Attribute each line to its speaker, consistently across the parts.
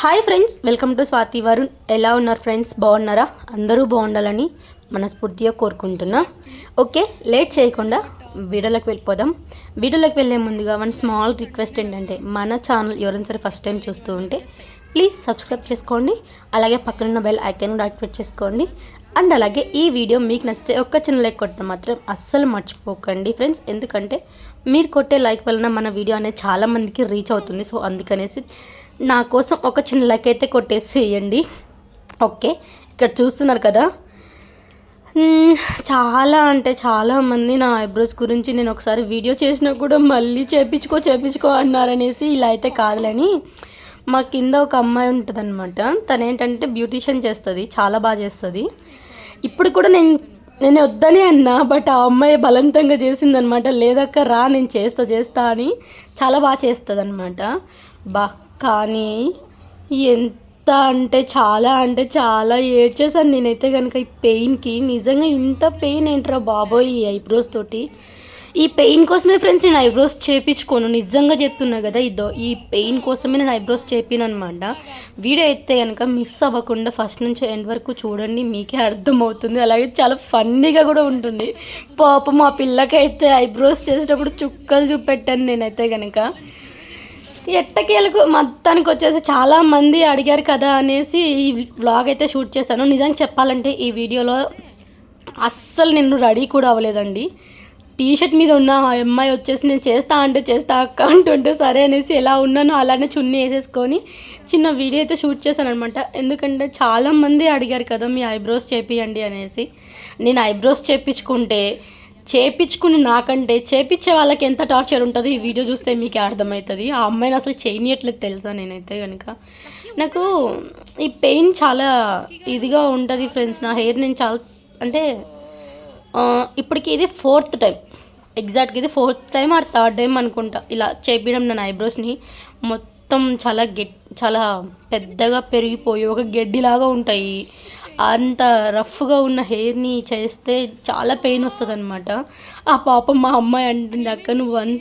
Speaker 1: Hi friends welcome to Swathi Varun ఎలా ఉన్నారు friends బాగున్నారా? అందరూ బాగుండాలని మనస్ఫూర్తిగా కోరుకుంటున్నా. ఓకే లేట్ చేయకుండా వీడియోలోకి వెళ్ళిపోదాం. వీడియోలోకి వెళ్ళే ముందుగా వన్ స్మాల్ రిక్వెస్ట్ ఏంటంటే మన ఛానల్ ఎవరైనా సరే ఫస్ట్ టైం చూస్తూ ఉంటే ప్లీజ్ సబ్స్క్రైబ్ చేసుకోండి. అలాగే పక్కనున్న బెల్ ఐకాన్ కూడా యాక్టివేట్ చేసుకోండి. అండ్ అలాగే ఈ వీడియో మీకు నచ్చితే ఒక్క చిన్న లైక్ కొట్టడం మాత్రం అస్సలు మర్చిపోకండి ఫ్రెండ్స్ ఎందుకంటే మీరు కొట్టే లైక్ వలన మన వీడియో అనేది చాలామందికి రీచ్ అవుతుంది. సో అందుకనేసి నా కోసం ఒక చిన్న లైక్ అయితే కొట్టేసేయండి. ఓకే ఇక్కడ చూస్తున్నారు కదా. చాలా అంటే చాలా మంది నా ఐబ్రోస్ గురించి నేను ఒకసారి వీడియో చేసినా కూడా మళ్ళీ చేపించుకో చేపించుకో అన్నారనేసి ఇలా అయితే కాదులని. మా కింద ఒక అమ్మాయి ఉంటుంది అనమాట తను ఏంటంటే బ్యూటీషియన్ చేస్తుంది చాలా బాగా చేస్తుంది. ఇప్పుడు కూడా నేను నేను వద్దని అన్నా బట్ ఆ అమ్మాయి బలవంతంగా చేసిందనమాట లేదక్క రా నేను చేస్తా చేస్తా అని చాలా బాగా చేస్తుంది అనమాట బా కానీ ఎంత అంటే చాలా అంటే చాలా ఏడ్చేసాను నేనైతే కనుక ఈ పెయిన్కి. నిజంగా ఇంత పెయిన్ ఏంట్రా బాబోయ్ ఈ ఐబ్రోస్ తోటి? ఈ పెయిన్ కోసమే ఫ్రెండ్స్ నేను ఐబ్రోస్ చేపించుకోను. నిజంగా చెప్తున్నా కదా ఇదో ఈ పెయిన్ కోసమే నేను ఐబ్రోస్ చేపిను అనమాట వీడియో అయితే కనుక మిస్ అవ్వకుండా ఫస్ట్ నుంచి ఎండ్ వరకు చూడండి మీకే అర్థమవుతుంది. అలాగే చాలా ఫన్నీగా కూడా ఉంటుంది. పాపం మా పిల్లకైతే ఐబ్రోస్ చేసేటప్పుడు చుక్కలు చూపెట్టాను నేనైతే కనుక ఎట్టకేలకు మొత్తానికి వచ్చేసి చాలామంది అడిగారు కదా అనేసి ఈ వ్లాగ్ అయితే షూట్ చేశాను. నిజంగా చెప్పాలంటే ఈ వీడియోలో అస్సలు నేను రెడీ కూడా అవ్వలేదండి. టీ షర్ట్ మీద ఉన్న ఆ అమ్మాయి వచ్చేసి నేను చేస్తా అంటే చేస్తా అక్క అంటుంటే సరే అనేసి ఎలా ఉన్నానో అలానే చున్నీ వేసేసుకొని చిన్న వీడియో అయితే షూట్ చేశాను అనమాట ఎందుకంటే చాలా మంది అడిగారు కదా మీ ఐబ్రోస్ చేపియండి అనేసి. నేను ఐబ్రోస్ చేపించుకుంటే చేపించుకుని నాకంటే చేపించే వాళ్ళకి ఎంత టార్చర్ ఉంటుంది ఈ వీడియో చూస్తే మీకే అర్థమవుతుంది. ఆ అమ్మాయిని అసలు చేయనియట్లేదు తెలుసా నేనైతే కనుక నాకు ఈ పెయిన్ చాలా ఇదిగా ఉంటుంది ఫ్రెండ్స్. నా హెయిర్ నేను చాలా అంటే ఇప్పటికి ఇది ఫోర్త్ టైం. ఎగ్జాక్ట్గా ఇది fourth time or third time అనుకుంటా. ఇలా చేపించడం నేను ఐబ్రోస్ని మొత్తం చాలా గెట్ చాలా పెద్దగా పెరిగిపోయి ఒక గడ్డిలాగా ఉంటాయి. అంత రఫ్గా ఉన్న హెయిర్ని చేస్తే చాలా పెయిన్ వస్తుంది అనమాట ఆ పాపం మా అమ్మాయి అంటుంది అక్క నువ్వు వన్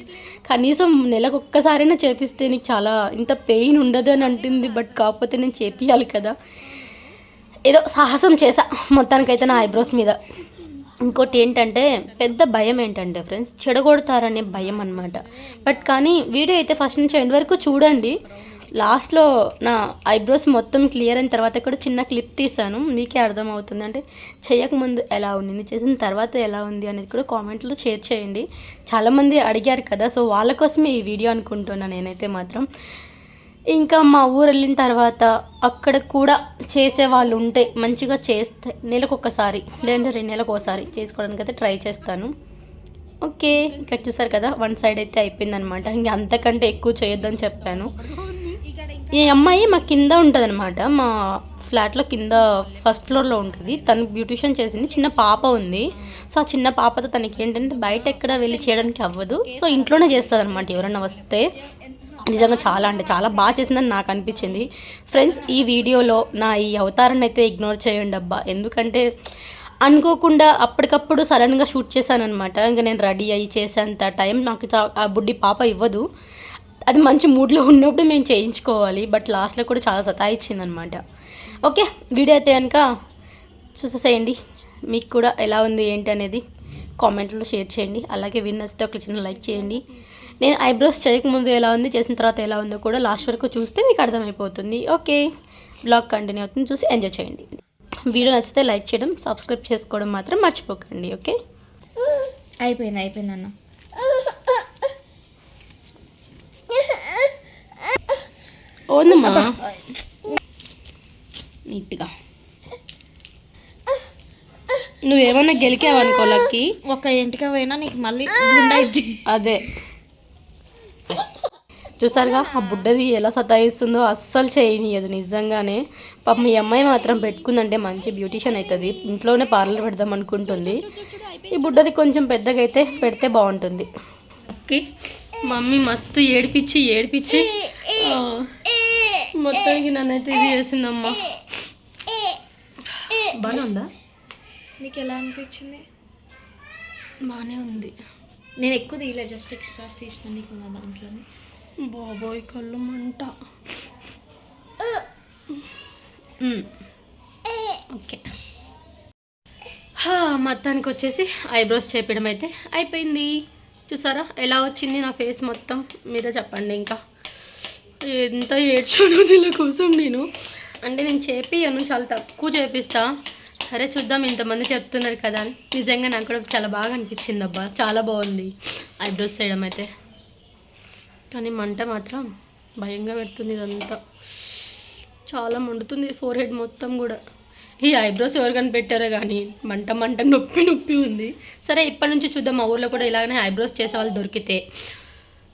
Speaker 1: కనీసం నెలకు ఒక్కసారైనా చేపిస్తే నీకు చాలా ఇంత పెయిన్ ఉండదు అని అంటుంది బట్ కాకపోతే నేను చేపియాలి కదా. ఏదో సాహసం చేసా మొత్తానికైతే నా ఐబ్రోస్ మీద. ఇంకోటి ఏంటంటే పెద్ద భయం ఏంటంటే ఫ్రెండ్స్ చెడగొడతారనే భయం అనమాట బట్ కానీ వీడియో అయితే ఫస్ట్ నుంచి ఎండ్ వరకు చూడండి. లాస్ట్లో నా ఐబ్రోస్ మొత్తం క్లియర్ అయిన తర్వాత కూడా చిన్న క్లిప్ తీసాను మీకే అర్థమవుతుంది. అంటే చేయకముందు ఎలా ఉంది చేసిన తర్వాత ఎలా ఉంది అనేది కూడా కామెంట్లో షేర్ చేయండి. చాలామంది అడిగారు కదా సో వాళ్ళ కోసమే ఈ వీడియో అనుకుంటున్నాను నేనైతే మాత్రం. ఇంకా మా ఊరు వెళ్ళిన తర్వాత అక్కడ కూడా చేసే వాళ్ళు ఉంటే మంచిగా చేస్తే నెలకొకసారి లేదంటే రెండు నెలలకు ఒకసారి చేసుకోవడానికి అయితే ట్రై చేస్తాను. ఓకే ఇక్కడ చూసారు కదా వన్ సైడ్ అయితే అయిపోయిందనమాట ఇంక అంతకంటే ఎక్కువ చేయొద్దని చెప్పాను. ఈ అమ్మాయి మా కింద ఉంటుంది మా ఫ్లాట్లో కింద ఫస్ట్ ఫ్లోర్లో ఉంటుంది. తను బ్యూటిషియన్ చేసింది. చిన్న పాప ఉంది. సో ఆ చిన్న పాపతో తనకి ఏంటంటే బయట ఎక్కడ వెళ్ళి చేయడానికి అవ్వదు. సో ఇంట్లోనే చేస్తుంది అనమాట ఎవరైనా వస్తే. నిజంగా చాలా అంటే చాలా బాగా చేసిందని నాకు అనిపించింది. ఫ్రెండ్స్ ఈ వీడియోలో నా ఈ అవతారాన్ని అయితే ఇగ్నోర్ చేయండి అబ్బా. ఎందుకంటే అనుకోకుండా అప్పటికప్పుడు సడన్గా షూట్ చేశాను అనమాట ఇంకా నేను రెడీ అయ్యి చేసేంత టైం నాకు ఆ బుడ్డి పాప ఇవ్వదు. అది మంచి మూడ్లో ఉన్నప్పుడు మేము చేయించుకోవాలి. బట్ లాస్ట్లో కూడా చాలా సతాయిచ్చింది అనమాట ఓకే వీడియో అయితే కనుక చూసేసేయండి. మీకు కూడా ఎలా ఉంది ఏంటి అనేది కామెంట్లో షేర్ చేయండి. అలాగే విన్ నచ్చితే ఒక చిన్న లైక్ చేయండి. నేను ఐబ్రోస్ చేయకముందు ఎలా ఉంది చేసిన తర్వాత ఎలా ఉందో కూడా లాస్ట్ వరకు చూస్తే మీకు అర్థమైపోతుంది. ఓకే బ్లాగ్ కంటిన్యూ అవుతుంది. చూసి ఎంజాయ్ చేయండి. వీడియో నచ్చితే లైక్ చేయడం సబ్స్క్రైబ్ చేసుకోవడం మాత్రం మర్చిపోకండి. ఓకే
Speaker 2: అయిపోయింది అయిపోయింది అన్న.
Speaker 1: ఓందమ్మా నీట్గా. నువ్వేమన్నా గెలికావనుకో లక్కి?
Speaker 2: ఒక ఇంటికి పోయినా నీకు మళ్ళీ
Speaker 1: అదే. చూసారుగా ఆ బుడ్డది ఎలా సతాయిస్తుందో అస్సలు చేయనియదు నిజంగానే. పాప మీ అమ్మాయి మాత్రం పెట్టుకుందంటే మంచి బ్యూటిషియన్ అవుతుంది. ఇంట్లోనే పార్లర్ పెడదాం అనుకుంటుంది. ఈ బుడ్డది కొంచెం పెద్దగా అయితే పెడితే బాగుంటుంది. ఓకే మమ్మీ మస్తు ఏడిపించి ఏడిపించి మొత్తానికి నన్నైతే ఇది చేసిందమ్మా. బాగానే ఉందా?
Speaker 2: నీకు ఎలా అనిపించింది?
Speaker 1: బాగానే ఉంది.
Speaker 2: నేను ఎక్కువ తీయలే జస్ట్ ఎక్స్ట్రాస్ తీసిన నీకు నా దాంట్లోనే.
Speaker 1: బాబోయ్ కళ్ళు మంట. ఓకే. హా, మొత్తానికి వచ్చేసి ఐబ్రోస్ చేపించడం అయితే అయిపోయింది. చూసారా? ఎలా వచ్చింది నా ఫేస్ మొత్తం? మీరే చెప్పండి ఇంకా. ఎంత ఏడ్చాను దీని కోసం నేను. అంటే నేను చేపియను చాలా తక్కువ చేపిస్తా. సరే చూద్దాం ఇంతమంది చెప్తున్నారు కదా అని. నిజంగా నాకు కూడా చాలా బాగా అనిపించింది అబ్బా. చాలా బాగుంది ఐబ్రోస్ చేయడం అయితే. కానీ మంట మాత్రం భయంగా పెడుతుంది ఇదంతా. చాలా మండుతుంది ఫోర్ హెడ్ మొత్తం కూడా. ఈ ఐబ్రోస్ ఎవరికైనా పెట్టారో కానీ మంట మంట నొప్పి నొప్పి ఉంది. సరే ఇప్పటి నుంచి చూద్దాం. మా ఊర్లో కూడా ఇలాగనే ఐబ్రోస్ చేసే వాళ్ళు దొరికితే.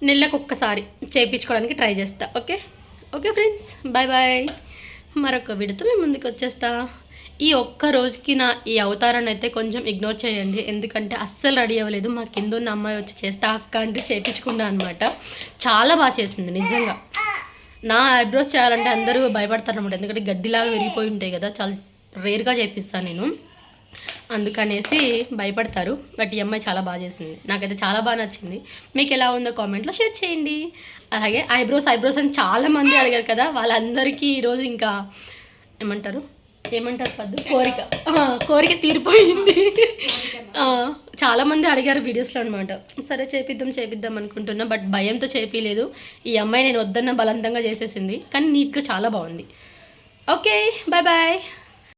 Speaker 1: నెలకు ఒక్కసారి చేయించుకోవడానికి ట్రై చేస్తా okay? Okay friends bye bye మరొక విడత మేము ముందుకు వచ్చేస్తా. ఈ ఒక్క రోజుకి నా ఈ అవతారాన్ని అయితే కొంచెం ఇగ్నోర్ చేయండి. ఎందుకంటే అస్సలు రెడీ అవ్వలేదు. మా కింద ఉన్న అమ్మాయి వచ్చి చేస్తా అక్క అంటే చేయించుకున్నా అనమాట చాలా బాగా చేసింది నిజంగా. నా ఐబ్రోస్ చేయాలంటే అందరూ భయపడతారు అనమాట ఎందుకంటే గడ్డిలాగా విరిగిపోయి ఉంటాయి కదా. చాలా రేర్గా చేపిస్తాను నేను. అందుకనేసి భయపడతారు. బట్ ఈ అమ్మాయి చాలా బాగా చేసింది. నాకైతే చాలా బాగా నచ్చింది. మీకు ఎలా ఉందో కామెంట్లో షేర్ చేయండి. అలాగే ఐబ్రోస్ ఐబ్రోస్ అని చాలా మంది అడిగారు కదా వాళ్ళందరికీ ఈరోజు ఇంకా ఏమంటారు? ఏమంటారు పద్దు? కోరిక. కోరిక. తీరిపోయింది. ఆ, చాలా మంది అడిగారు వీడియోస్లో అనమాట సరే చేపిద్దాం చేపిద్దాం అనుకుంటున్నా బట్ భయంతో చేపిలేదు ఈ అమ్మాయి నేను వద్దన్న బలవంతంగా చేసేసింది. కానీ నీట్గా చాలా బాగుంది. Okay bye bye